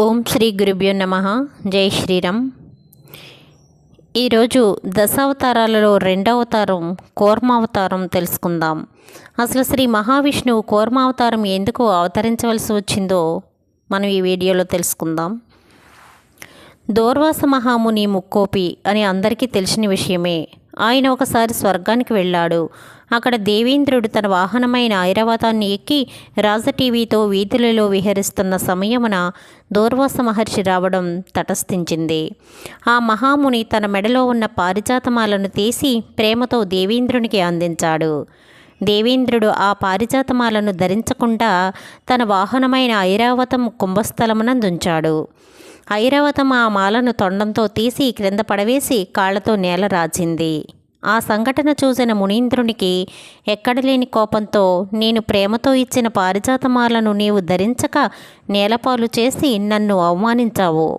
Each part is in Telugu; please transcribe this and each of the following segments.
ఓం శ్రీ గురుభ్యో నమ. జై శ్రీరామ్. ఈరోజు దశావతారాలలో రెండవతారం అవతారం తెలుసుకుందాం. అసలు శ్రీ మహావిష్ణువు అవతారం ఎందుకు అవతరించవలసి వచ్చిందో మనం ఈ వీడియోలో తెలుసుకుందాం. దూర్వాస మహాముని ముక్కోపి అని అందరికీ తెలిసిన విషయమే. ఆయన ఒకసారి స్వర్గానికి వెళ్ళాడు. అక్కడ దేవేంద్రుడు తన వాహనమైన ఐరావతాన్ని ఎక్కి రాజటీవీతో వీధులలో విహరిస్తున్న సమయమున దూర్వాస మహర్షి రావడం తటస్థించింది. ఆ మహాముని తన మెడలో ఉన్న పారిజాతమాలను తీసి ప్రేమతో దేవేంద్రునికి అందించాడు. దేవేంద్రుడు ఆ పారిజాతమాలను ధరించకుండా తన వాహనమైన ఐరావతం కుంభస్థలమునందుంచాడు. ఐరావతం ఆ మాలను తొండంతో తీసి క్రింద పడవేసి కాళ్ళతో నేల రాచింది. ఆ సంఘటన చూసిన మునీంద్రునికి ఎక్కడలేని కోపంతో నేను ప్రేమతో ఇచ్చిన పారిజాతమాలను నీవు ధరించక నేలపాలు చేసి నన్ను అవమానించావు.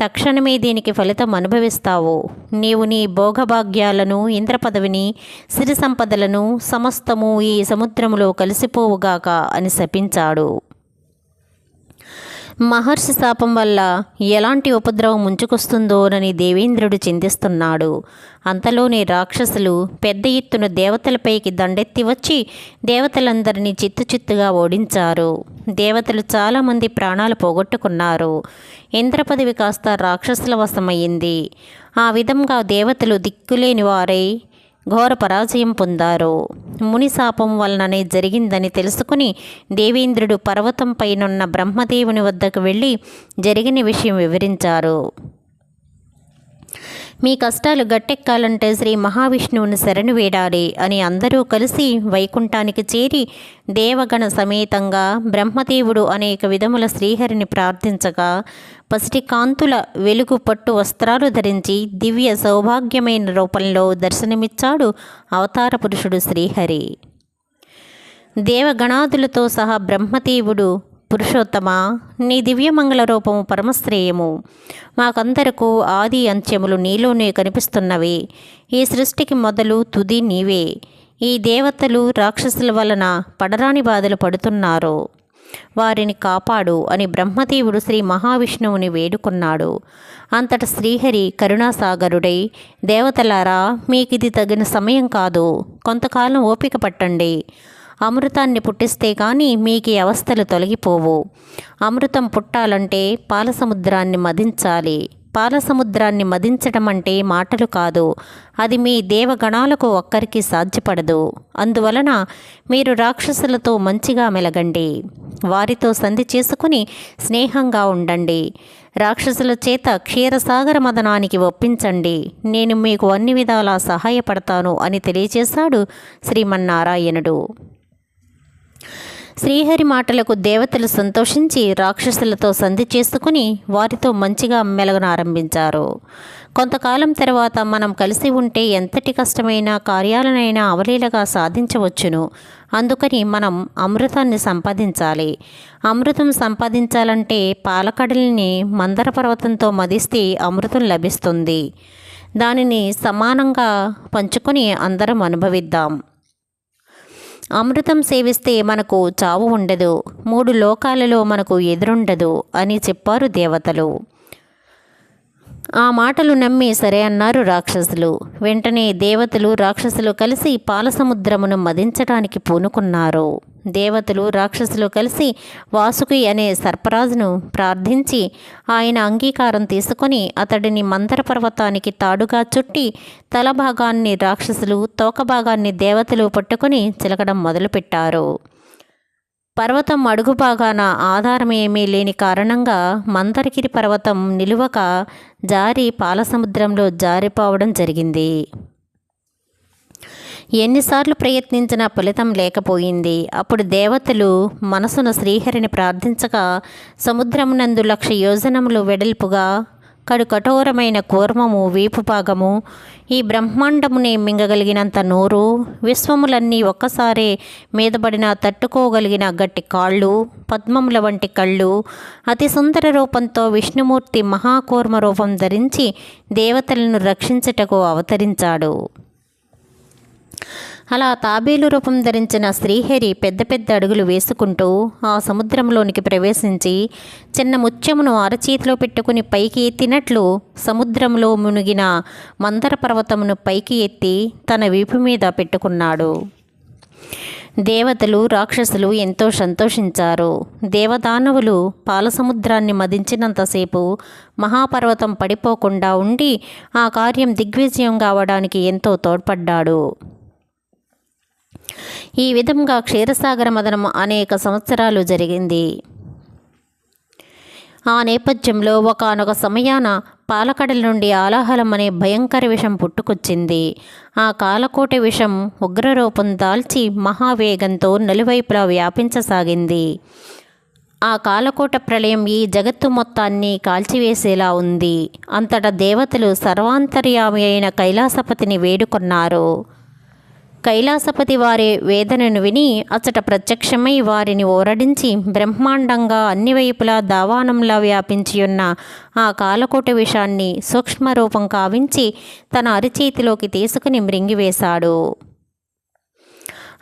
తక్షణమే దీనికి ఫలితం అనుభవిస్తావు. నీవు నీ భోగభాగ్యాలను ఇంద్రపదవిని సిరి సంపదలను సమస్తము ఈ సముద్రములో కలిసిపోవుగాక అని శపించాడు. మహర్షి శాపం వల్ల ఎలాంటి ఉపద్రవం ముంచుకొస్తుందోనని దేవేంద్రుడు చింతిస్తున్నాడు. అంతలోనే రాక్షసులు పెద్ద ఎత్తున దేవతలపైకి దండెత్తి వచ్చి దేవతలందరినీ చిత్తు చిత్తుగా ఓడించారు. దేవతలు చాలామంది ప్రాణాలు పోగొట్టుకున్నారు. ఇంద్రపదవి కాస్త రాక్షసుల వశమయ్యింది. ఆ విధంగా దేవతలు దిక్కులేని వారై ఘోర పరాజయం పొందారు. మునిశాపం వలననే జరిగిందని తెలుసుకుని దేవేంద్రుడు పర్వతం పైనున్న బ్రహ్మదేవుని వద్దకు వెళ్ళి జరిగిన విషయం వివరించారు. మీ కష్టాలు గట్టెక్కాలంటే శ్రీ మహావిష్ణువుని శరణు వేడాలి అని అందరూ కలిసి వైకుంఠానికి చేరి దేవగణ సమేతంగా బ్రహ్మదేవుడు అనేక విధముల శ్రీహరిని ప్రార్థించగా పసిటి కాంతుల వెలుగు పట్టు వస్త్రాలు ధరించి దివ్య సౌభాగ్యమైన రూపంలో దర్శనమిచ్చాడు అవతార పురుషుడు శ్రీహరి. దేవగణాదులతో సహా బ్రహ్మదేవుడు పురుషోత్తమ? నీ దివ్యమంగళ రూపము పరమశ్రేయము. మాకందరకు ఆది అంత్యములు నీలోనే కనిపిస్తున్నవి. ఈ సృష్టికి మొదలు తుది నీవే. ఈ దేవతలు రాక్షసుల వలన పడరాని బాధలు పడుతున్నారు. వారిని కాపాడు అని బ్రహ్మదేవుడు శ్రీ మహావిష్ణువుని వేడుకున్నాడు. అంతట శ్రీహరి కరుణాసాగరుడై దేవతలారా మీకిది తగిన సమయం కాదు. కొంతకాలం ఓపిక పట్టండి. అమృతాన్ని పుట్టిస్తే కానీ మీకు అవస్థలు తొలగిపోవు. అమృతం పుట్టాలంటే పాలసముద్రాన్ని మదించాలి. పాలసముద్రాన్ని మదించడం అంటే మాటలు కాదు. అది మీ దేవగణాలకు ఒక్కరికి సాధ్యపడదు. అందువలన మీరు రాక్షసులతో మంచిగా మెలగండి. వారితో సంధి చేసుకుని స్నేహంగా ఉండండి. రాక్షసుల చేత క్షీరసాగర మదనానికి ఒప్పించండి. నేను మీకు అన్ని విధాలా సహాయపడతాను అని తెలియజేశాడు శ్రీమన్నారాయణుడు. శ్రీహరి మాటలకు దేవతలు సంతోషించి రాక్షసులతో సంధి చేసుకుని వారితో మంచిగా మెలగనారంభించారు కొంతకాలం తర్వాత మనం కలిసి ఉంటే ఎంతటి కష్టమైన కార్యాలనైనా అవలీలగా సాధించవచ్చును. అందుకని మనం అమృతాన్ని సంపాదించాలి. అమృతం సంపాదించాలంటే పాలకడలిని మందర పర్వతంతో మదిస్తే అమృతం లభిస్తుంది. దానిని సమానంగా పంచుకొని అందరం అనుభవిద్దాం. అమృతం సేవిస్తే మనకు చావు ఉండదు మూడు లోకాలలో మనకు ఎదురుండదు అని చెప్పారు దేవతలు. ఆ మాటలు నమ్మి సరే అన్నారు రాక్షసులు. వెంటనే దేవతలు రాక్షసులు కలిసి పాలసముద్రమును మదించడానికి పూనుకున్నారు. దేవతలు రాక్షసులు కలిసి వాసుకి అనే సర్పరాజును ప్రార్థించి ఆయన అంగీకారం తీసుకొని అతడిని మందర పర్వతానికి తాడుగా చుట్టి తల భాగాన్ని రాక్షసులు తోక భాగాన్ని దేవతలు పట్టుకుని చిలకడం మొదలుపెట్టారు. పర్వతం అడుగు భాగాన ఆధారం ఏమీ లేని కారణంగా మందరగిరి పర్వతం నిలువక జారి పాలసముద్రంలో జారిపోవడం జరిగింది. ఎన్నిసార్లు ప్రయత్నించినా ఫలితం లేకపోయింది. అప్పుడు దేవతలు మనసున శ్రీహరిని ప్రార్థించగా సముద్రమునందు లక్ష యోజనములు వెడల్పుగా కడు కఠోరమైన కూర్మము వీపు భాగము ఈ బ్రహ్మాండమునే మింగగలిగినంత నోరు విశ్వములన్నీ ఒక్కసారే మీదబడిన తట్టుకోగలిగిన గట్టి కాళ్ళు పద్మముల వంటి కళ్ళు అతి సుందర రూపంతో విష్ణుమూర్తి మహాకూర్మ రూపం ధరించి దేవతలను రక్షించుటకు అవతరించాడు. అలా తాబేలు రూపం ధరించిన శ్రీహరి పెద్ద పెద్ద అడుగులు వేసుకుంటూ ఆ సముద్రంలోనికి ప్రవేశించి చిన్న ముత్యమును అరచేతిలో పెట్టుకుని పైకి ఎత్తినట్లు సముద్రంలో మునిగిన మందర పర్వతమును పైకి ఎత్తి తన వీపు మీద పెట్టుకున్నాడు. దేవతలు రాక్షసులు ఎంతో సంతోషించారు. దేవదానవులు పాలసముద్రాన్ని మదించినంతసేపు మహాపర్వతం పడిపోకుండా ఉండి ఆ కార్యం దిగ్విజయం కావడానికి ఎంతో తోడ్పడ్డాడు. ఈ విధంగా క్షీరసాగర మదనం అనేక సంవత్సరాలు జరిగింది. ఆ నేపథ్యంలో ఒకనొక సమయాన పాలకడల నుండి ఆలాహలం అనే భయంకర విషం పుట్టుకొచ్చింది. ఆ కాలకోట విషం ఉగ్రరూపం దాల్చి మహావేగంతో నలువైపులా వ్యాపించసాగింది. ఆ కాలకోట ప్రళయం ఈ జగత్తు మొత్తాన్ని కాల్చివేసేలా ఉంది. అంతటా దేవతలు సర్వాంతర్యామి అయిన కైలాసపతిని వేడుకొన్నారు. కైలాసపతి వారి వేదనను విని అచట ప్రత్యక్షమై వారిని ఓరడించి బ్రహ్మాండంగా అన్ని వైపులా దావానంలా వ్యాపించియున్న ఆ కాలకోట విషాన్ని సూక్ష్మరూపం కావించి తన అరిచేతిలోకి తీసుకుని మృంగివేశాడు.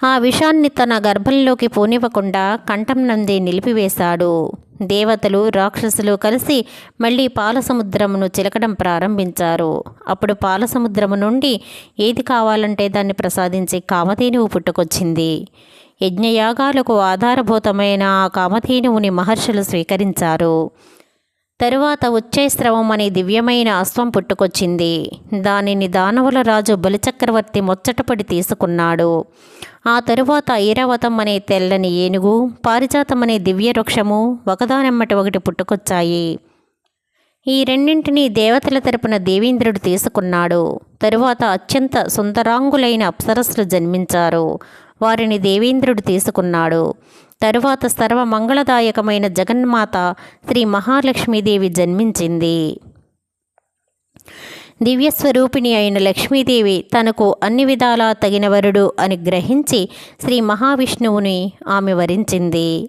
ఆ విషాన్ని తన గర్భంలోకి పూనివ్వకుండా కంఠం నందే నిలిపివేశాడు. దేవతలు రాక్షసులు కలిసి మళ్ళీ పాలసముద్రమును చిలకడం ప్రారంభించారు. అప్పుడు పాలసముద్రము నుండి ఏది కావాలంటే దాన్ని ప్రసాదించి కామధేనువు పుట్టుకొచ్చింది. యజ్ఞయాగాలకు ఆధారభూతమైన ఆ కామధేనువుని మహర్షులు స్వీకరించారు. తరువాత ఉచ్చైస్రవం అనే దివ్యమైన అశ్వం పుట్టుకొచ్చింది. దానిని దానవుల రాజు బలిచక్రవర్తి ముచ్చటపడి తీసుకున్నాడు. ఆ తరువాత ఐరావతం అనే తెల్లని ఏనుగు పారిజాతం అనే దివ్య వృక్షము ఒకదానెమ్మటి ఒకటి పుట్టుకొచ్చాయి. ఈ రెండింటినీ దేవతల తరపున దేవేంద్రుడు తీసుకున్నాడు. తరువాత అత్యంత సుందరాంగులైన అప్సరస్సులు జన్మించారు. వారిని దేవేంద్రుడు తీసుకున్నాడు. తరువాత సర్వ మంగళదాయకమైన జగన్మాత శ్రీ మహాలక్ష్మీదేవి జన్మించింది. దివ్యస్వరూపిణి అయిన లక్ష్మీదేవి తనకు అన్ని విధాలా తగిన వరుడు అని గ్రహించి శ్రీ మహావిష్ణువుని ఆమె వరించింది.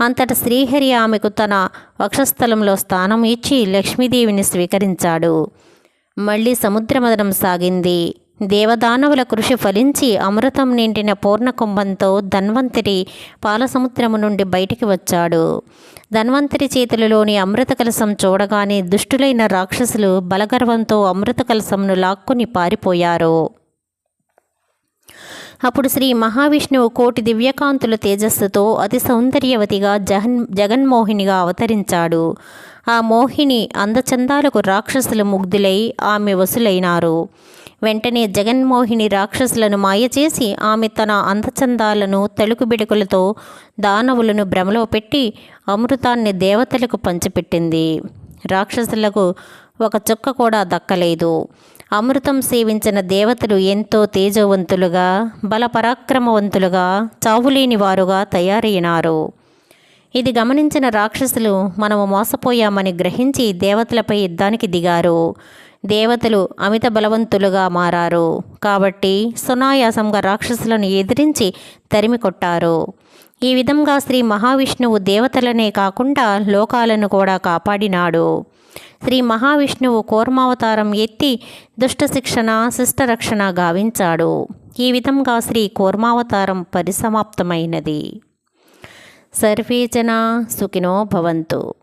అంతట శ్రీహరి ఆమెకు తన వక్షస్థలంలో స్థానం ఇచ్చి లక్ష్మీదేవిని స్వీకరించాడు. మళ్ళీ సముద్రమదనం సాగింది. దేవదానవుల కృషి ఫలించి అమృతం నిండిన పూర్ణకుంభంతో ధన్వంతరి పాలసముద్రము నుండి బయటికి వచ్చాడు. ధన్వంతరి చేతులలోని అమృత కలశం చూడగానే దుష్టులైన రాక్షసులు బలగర్వంతో అమృత కలశంను లాక్కుని పారిపోయారు. అప్పుడు శ్రీ మహావిష్ణువు కోటి దివ్యకాంతుల తేజస్సుతో అతి సౌందర్యవతిగా జగన్ జగన్మోహినిగా అవతరించాడు. ఆ మోహిని అందచందాలకు రాక్షసులు ముగ్ధులై ఆమె వసులైనారు. వెంటనే జగన్మోహిని రాక్షసులను మాయచేసి ఆమె తన అందచందాలను తలుకు బిడుకులతో దానవులను భ్రమలో పెట్టి అమృతాన్ని దేవతలకు పంచిపెట్టింది. రాక్షసులకు ఒక చుక్క కూడా దక్కలేదు. అమృతం సేవించిన దేవతలు ఎంతో తేజవంతులుగా బలపరాక్రమవంతులుగా చావులేని వారుగా తయారైనారు. ఇది గమనించిన రాక్షసులు మనము మోసపోయామని గ్రహించి దేవతలపై యుద్ధానికి దిగారు. దేవతలు అమిత బలవంతులుగా మారారు. కాబట్టి సునాయాసంగా రాక్షసులను ఎదిరించి తరిమి కొట్టారు. ఈ విధంగా శ్రీ మహావిష్ణువు దేవతలనే కాకుండా లోకాలను కూడా కాపాడినాడు. శ్రీ మహావిష్ణువు కోర్మావతారం ఎత్తి దుష్ట శిక్షణ శిష్టరక్షణ గావించాడు. ఈ విధంగా శ్రీ కోర్మావతారం పరిసమాప్తమైనది. సర్వే జనా సుఖినో భవంతు.